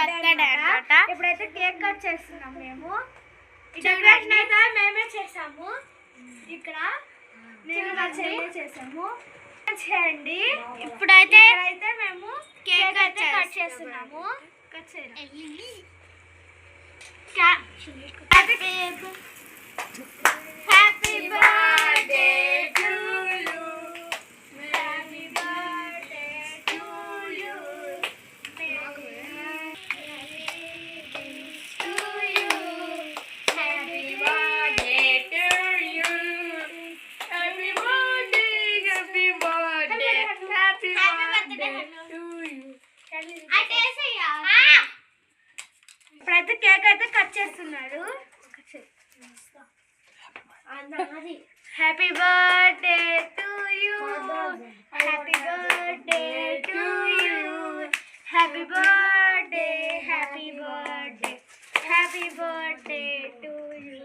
Birthday ఇప్పుడైతే cake cut చేస్తున్నాం మేము డెకరేషన్ అయితే మేమే చేసాము. ఇక్కడ నేను చేసాము. చేయండి. ఇప్పుడైతే ఇక్కడైతే మేము కేక్ అయితే కట్. చేస్తున్నాము. కట్ చేయాలి ఇప్పుడైతే కేక్ అయితే కట్ చేస్తున్నారు happy birthday to you happy birthday to you happy birthday happy birthday happy birthday to you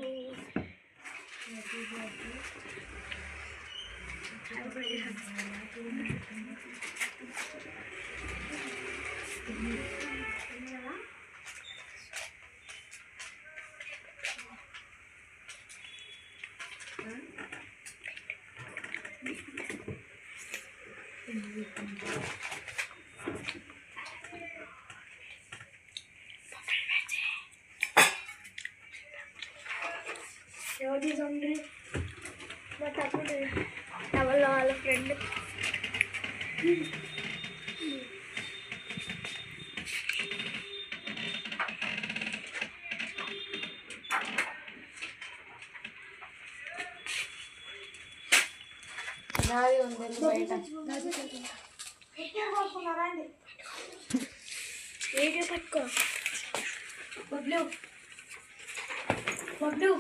ఎవరి సండ్రి మా తమ్ముడు వాళ్ళ వాళ్ళ ఫ్రెండ్. వీడియో పట్టుకో. బబ్లు బబ్లు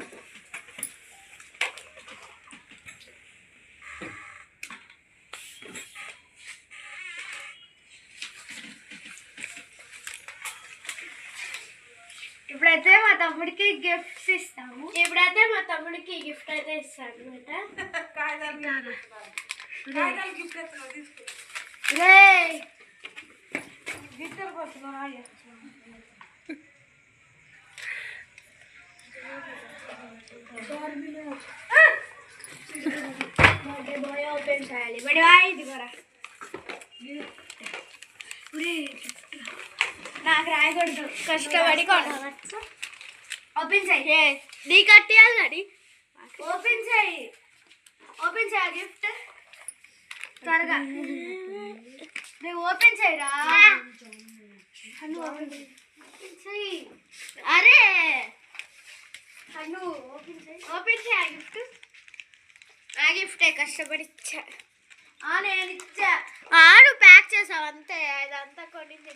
ఇప్పుడైతే మా తమ్ముడికి గిఫ్ట్స్ ఇస్తాము. ఇప్పుడైతే మా తమ్ముడికి గిఫ్ట్ అయితే ఇస్తాను ఓపెన్ చేయాలి బడివా ఇది. కూడా నాకు రాయకూడదు. కష్టపడి కొనవచ్చు ఓపెన్ చేయి. నీ కట్టేయాలి కానీ ఓపెన్ చేయి. ఓపెన్ చేయ గిఫ్ట్. త్వరగా. నువ్వు ఓపెన్ చేయరా? ఓపెన్ చేయి. అరే. అను ఓపెన్ చేయి. ఓపెన్ చేయ గిఫ్ట్. ఆ గిఫ్టే కష్టపడి ఇచ్చా ఆ నేను ఇచ్చా. ఆ, నువ్వు ప్యాక్ చేసావు అంతే అదంతా కొనింది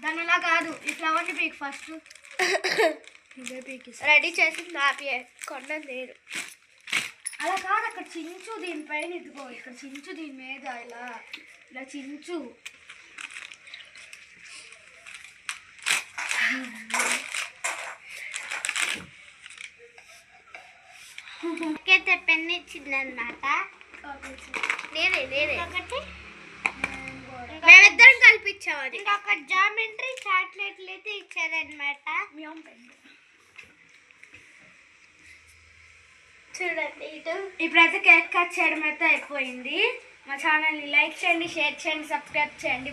దాని అలా కాదు ఈ ఫ్లవర్ని పీక్ ఫస్ట్. రెడీ చేసింది హ్యాపీ కొన్నది నేను అలా కాదు అక్కడ చించు దీనిపైన ఇదిగో ఇక్కడ చించు దీని మీద ఇలా ఇలా చించు. అయితే పెన్ ఇచ్చిందనమాట నేనే నేనే ఒకటి మేమిద్దరం కల్పించాం అది ఇంకొక జామెంట్రీ చాక్లెట్లు అయితే ఇచ్చారనమాట చూడండి ఇటు. ఇప్పుడైతే కేక్ కట్ చేయడం అయితే అయిపోయింది. మా ఛానల్ని లైక్ చేయండి షేర్ చేయండి సబ్స్క్రైబ్ చేయండి.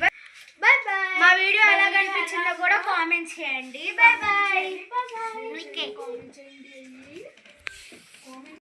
Bye bye. మా వీడియో ఎలా కనిపించిందో కూడా కామెంట్ చేయండి. Bye bye. చేయండి.